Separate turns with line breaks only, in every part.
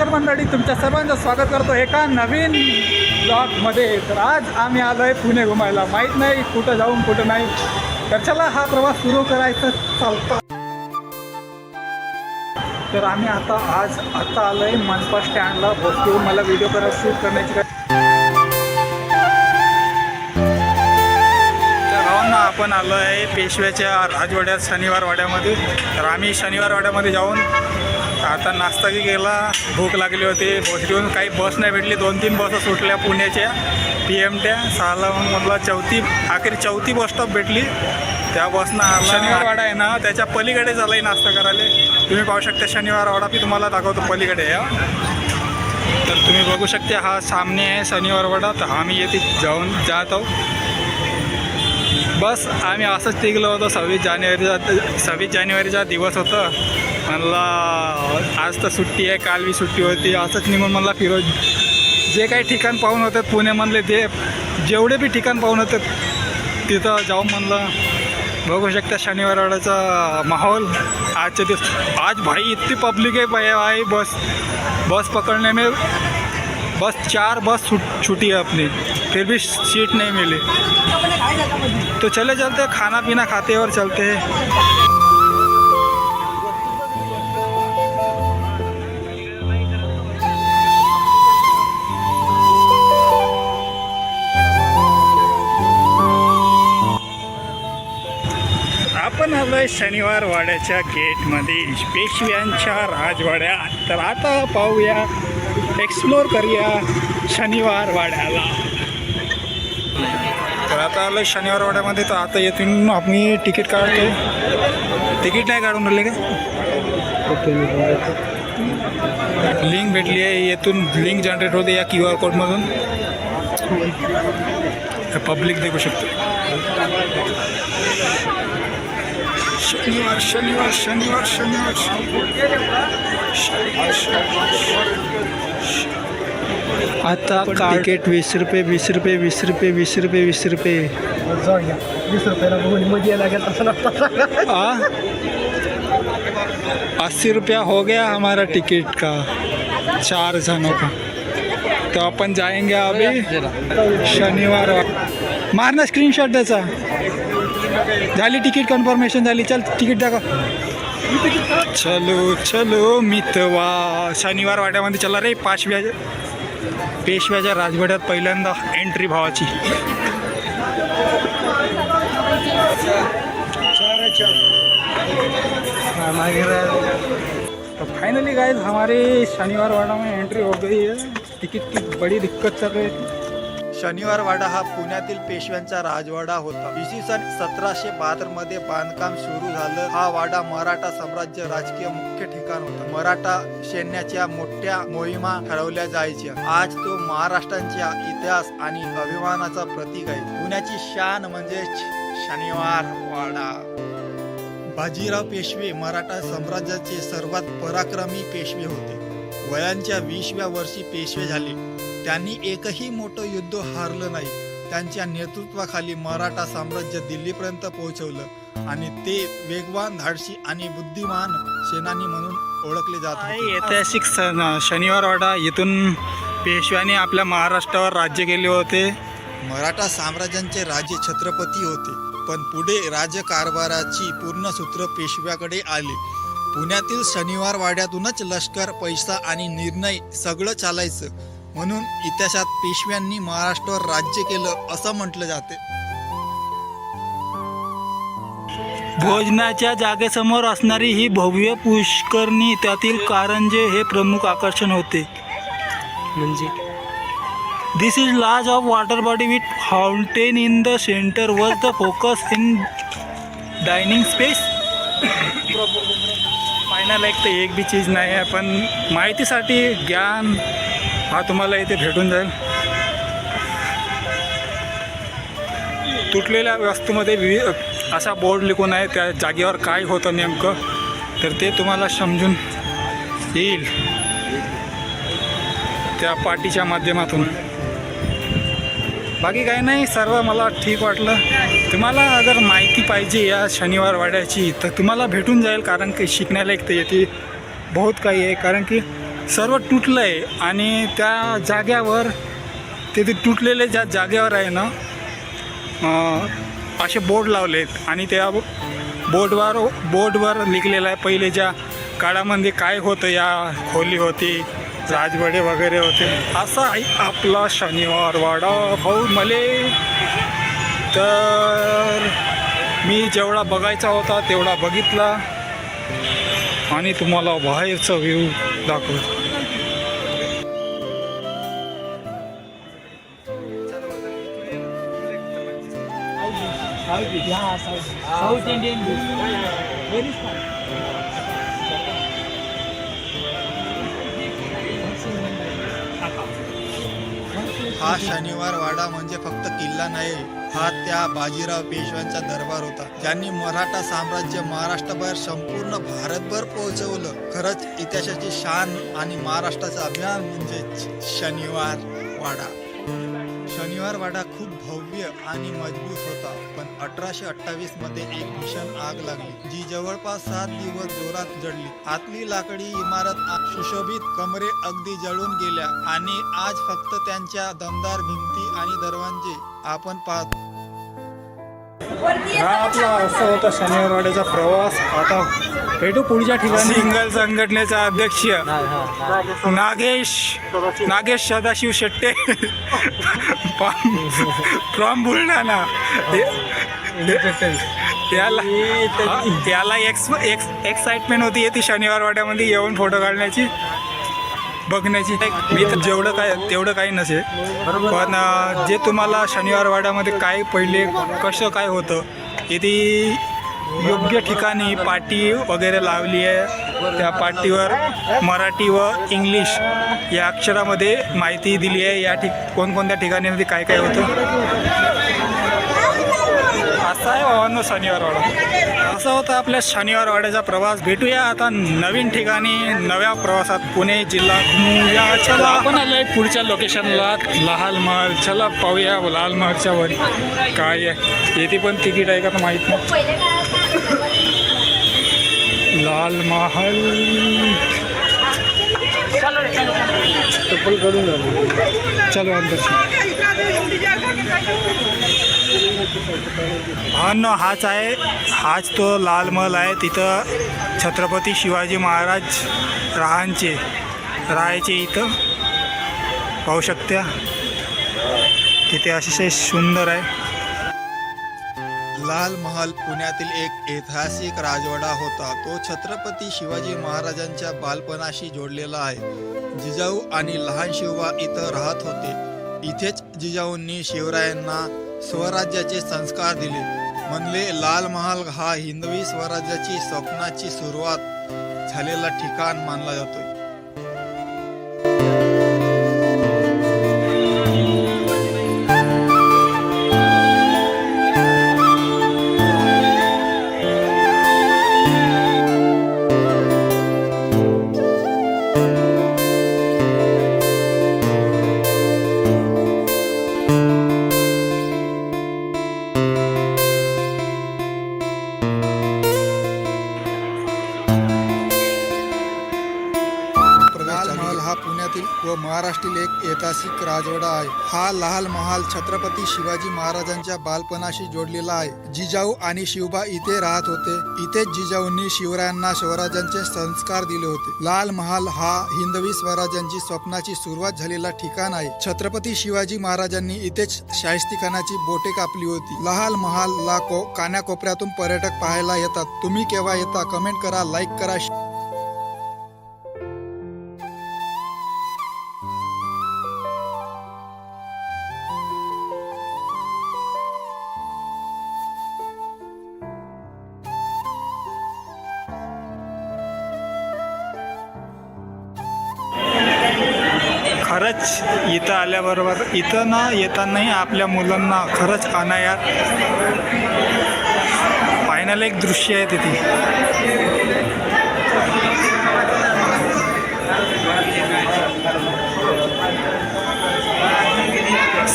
नमस्कार मंडळी तुमच्या सर्वांचं स्वागत करतो एका नवीन ब्लॉगमध्ये. तर आज आम्ही आलो आहे पुणे घुमायला. माहीत नाही कुठं जाऊन कुठं नाही. तर चला हा प्रवास सुरू करायचा चालतो. तर आम्ही आता आज आता आलो आहे मनपा स्टँडला. भरपूर मला व्हिडिओ करत शूट करण्याची काय आपण आलो आहे पेशव्याच्या राजवाड्यात शनिवार वाड्यामध्ये. तर आम्ही शनिवार वाड्यामध्ये जाऊन आता नाश्ता की केला भूक लागली होती. बस घेऊन काही बस नाही भेटली. दोन तीन बस सुटल्या पुण्याच्या पी एम ट्या सहाला मग मला चौथी आखरी चौथी बस स्टॉप भेटली. त्या बसनं शनिवार वाडा आहे ना? त्याच्या पलीकडे झाला नाश्ता करायला. तुम्ही पाहू शकता शनिवार वाडा मी तुम्हाला दाखवतो पलीकडे या तर तुम्ही बघू शकता हा सामने आहे शनिवार वाडा. तर आम्ही येथे जाऊन जात आहोत बस आम्ही असंच टिकलो होतो. सव्वीस जानेवारीचा सव्वीस जानेवारीचा दिवस होता. म्हणला आज तर सुट्टी आहे काल बी सुट्टी होती. असंच निघून म्हणला फिरो जे काही ठिकाण पाहून होते पुण्यामधले ते जेवढे बी ठिकाण पाहून होते तिथं जाऊन म्हणलं बघू शकता शनिवारवाड्याचा माहोल. आजच्या दिवस आज भाई इतकी पब्लिक आहे भाई बस बस पकडण्याने बस चार बस छूट छूटी है अपनी। फिर भी सीट नहीं मिली। तो चले चलते खाना पीना खाते और चलते हैं। आपण आलोय शनिवार वाड्याच्या गेटमध्ये पेशव्यांच्या राजवाड्या तर आता पाहूया एक्सप्लोर करूया शनिवार वाड्याला. तर आता आलं शनिवार वाड्यामध्ये तर आता येथून आम्ही तिकीट काढतो तिकीट नाही काढून राहिले का? लिंक भेटली आहे येथून लिंक जनरेट होते या क्यू आर कोडमधून. पब्लिक देखू शकतो. शनिवार शनिवार शनिवार. शनिवार शनिवार. आता
तिकीट वीस रुपये वीस रुपये वीस रुपये वीस रुपये वीस रुपये.
वीस रुपयाला बघून मध्ये लागेल तसं नसतं.
आ? अस्सी रुपया हो गया हमारा टिकट का. चार जनों का. तो अपन जाएंगे अभी शनिवार मारना स्क्रीनशॉट त्याचा. झाली तिकीट कन्फर्मेशन झाली. चल तिकीट दाखव. चलो चलो मितवा. शनिवार वाड्यामध्ये चला रे पाचव्या पेशव्याच्या राजवाड्यात पहिल्यांदा एंट्री भावाची. तो फाइनली गाइस हमारे शनिवार वाड़ा में एंट्री हो गई है. टिकट की बड़ी दिक्कत चल रही थी
शनिवार वाडा हा पुण्यातील पेशव्यांचा राजवाडा होता. इसवी सन सतराशे बहात्तरमध्ये बांधकाम सुरू झालं. हा वाडा मराठा साम्राज्य राजकीय मुख्य ठिकाण होता. मराठा सैन्याच्या मोठ्या मोहिमा ठरवल्या जायच्या. आज तो महाराष्ट्राच्या इतिहास आणि अभिमानाचा प्रतीक आहे. पुण्याची शान म्हणजे शनिवार वाडा. बाजीराव पेशवे मराठा साम्राज्याचे सर्वात पराक्रमी पेशवे होते. वयांच्या वीसव्या वर्षी पेशवे झाले. त्यांनी एकही मोठं युद्ध हारलं नाही. त्यांच्या नेतृत्वाखाली मराठा साम्राज्य दिल्लीपर्यंत पोहोचवलं आणि ते वेगवान धाडसी आणि बुद्धिमान सेनानी म्हणून ओळखले जात
ऐतिहासिक सण शनिवार वाडा इथून पेशव्याने आपल्या महाराष्ट्रावर राज्य केले होते.
मराठा साम्राज्याचे राजे छत्रपती होते पण पुढे राजकारभाराची पूर्ण सूत्र पेशव्याकडे आले. पुण्यातील शनिवार वाड्यातूनच लष्कर पैसा आणि निर्णय सगळं चालायचं. म्हणून इतिहासात पेशव्यांनी महाराष्ट्रावर राज्य केलं असं म्हटलं जाते.
भोजनाच्या जागेसमोर असणारी ही भव्य पुष्करणी त्यातील कारंजे हे प्रमुख आकर्षण होते.
म्हणजे?
This is large of water body with fountain in the centre was the focus in dining space final एक तर एक बी चीज नाही आहे पण माहितीसाठी ज्ञान हा तुम्हाला इथे भेटून जाईल. तुटलेल्या वस्तूमध्ये विविध असा बोर्ड लिखून आहे त्या जागेवर काय होतं नेमकं तर ते तुम्हाला समजून येईल. त्या पार्टीच्या माध्यमातून. बाकी काही नाही सर्व मला ठीक वाटलं. तुम्हाला अगर माहिती पाहिजे या शनिवार वाड्याची तर तुम्हाला भेटून जाईल कारण की शिकण्याला एक तर येते बहुत काही आहे कारण की सर्व तुटलं आहे आणि त्या जाग्यावर ते ते तुटलेले ज्या जागेवर आहे ना असे बोर्ड लावलेत आणि त्या बोर्डवर बोर्डवर लिखलेलं आहे. पहिले ज्या काळामध्ये काय होतं या खोली होती राजवाडे वगैरे होते. असा आहे आपला शनिवार वाडा. भाऊ मले. तर मी जेवढा बघायचा होता तेवढा बघितला. आणि तुम्हाला बाहेरचा व्ह्यू दाखवतो.
साऊथ इंडियन व्हेरी
हा शनिवार वाडा म्हणजे फक्त किल्ला नाही हा त्या बाजीराव पेशव्यांचा दरबार होता. ज्यांनी मराठा साम्राज्य महाराष्ट्रभर संपूर्ण भारतभर पोहोचवलं. खरंच इतिहासाची शान आणि महाराष्ट्राचा अभिमान म्हणजे शनिवार वाडा. शनिवार वाडा खूप भव्य आणि मजबूत होता पण अठराशे अठ्ठावीसमध्ये एक भीषण आग लागली जी जवळपास सात दिवस जोरात जडली. आतली लाकडी इमारत सुशोभित कमरे अगदी जळून गेल्या आणि आज फक्त त्यांच्या दमदार भिंती आणि दरवाजे आपण पाहतो.
हा आपला असा होता शनिवारवाड्याचा प्रवास. आता भेटू पुढच्या ठिकाणी. सिंगल संघटनेचा अध्यक्ष. नागेश नागेश सदाशिव शेट्टे. फ्रॉम बुलढाणा याला हा, याला एक्स एक्स एक्साइटमेंट होती ती शनिवार वाड्यामध्ये येऊन फोटो काढण्याची बघण्याची. मी तर जेवढं काय तेवढं काही नसेल. पण अं, जे तुम्हाला शनिवार वाड्यामध्ये काय पहिले कसं काय होतं हे ती योग्य ठिकाणी पाटी वगैरे लावली आहे. त्या पाटीवर मराठी व इंग्लिश या अक्षरामध्ये माहिती दिली आहे. या ठिक कोणकोणत्या ठिकाणी काय काय होतं? असा आहे भावांनो शनिवारवाडा. असा होता आपल्या शनिवारवाड्याचा प्रवास. भेटूया आता नवीन ठिकाणी नव्या प्रवासात. पुणे जिल्हा. घुमूया चला. आपण आलोय पुढच्या लोकेशनला लाल महाल. चला पाहूया लाल महालच्या वर काय आहे. येथे पण तिकीट आहे का? तर माहीत नाही. लाल महल। चलो अंदर अन्न न हाच आहे हाच तो लाल महल आहे. तिथं छत्रपती शिवाजी महाराज राहांचे राहायचे इथं. पाहू शकत्या. तिथे अतिशय सुंदर आहे.
लाल महाल पुण्यातील एक ऐतिहासिक राजवाडा होता. तो छत्रपती शिवाजी महाराजांच्या बालपणाशी जोडलेला आहे. जिजाऊ आणि लहान शिवबा इथं राहत होते. इथेच जिजाऊंनी शिवरायांना स्वराज्याचे संस्कार दिले. म्हणले लाल महाल हा हिंदवी स्वराज्याची स्वप्नाची सुरुवात झालेला ठिकाण मानला जातोय. व एक ऐतिहासिक राजवाडा आहे. हा लाल महाल छत्रपती शिवाजी महाराजांच्या बालपणाशी जोडलेला आहे. जिजाऊ आणि शिवबा इथे राहत होते. इथेच जिजाऊंनी शिवरायांना स्वराज्यांचे संस्कार दिले होते. लाल महाल हा हिंदवी स्वराज्यांची स्वप्नाची सुरुवात झालेला ठिकाण आहे. छत्रपती शिवाजी महाराजांनी इथेच शाहिस्तीखानाची बोटे कापली होती. लाल महाल ला को कानाकोपऱ्यातून पर्यटक पाहायला येतात. तुम्ही केव्हा येता? कमेंट करा लाईक करा
खरंच इथं आल्याबरोबर इथं ना येतानाही आपल्या मुलांना खरंच अनायात फायनल एक दृश्य आहे तिथे.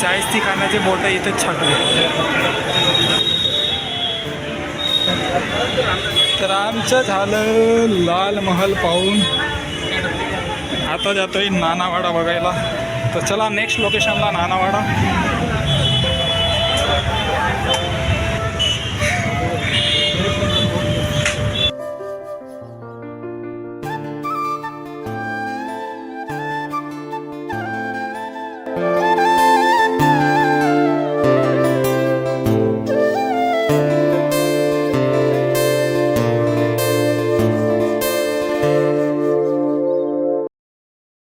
शाहिस्ती खानाचे बोटं इथं छाटले तर आमचं झालं लाल महल पाहून. आता जातोय नानावाडा बघायला. तर चला नेक्स्ट लोकेशनला नानावाडा.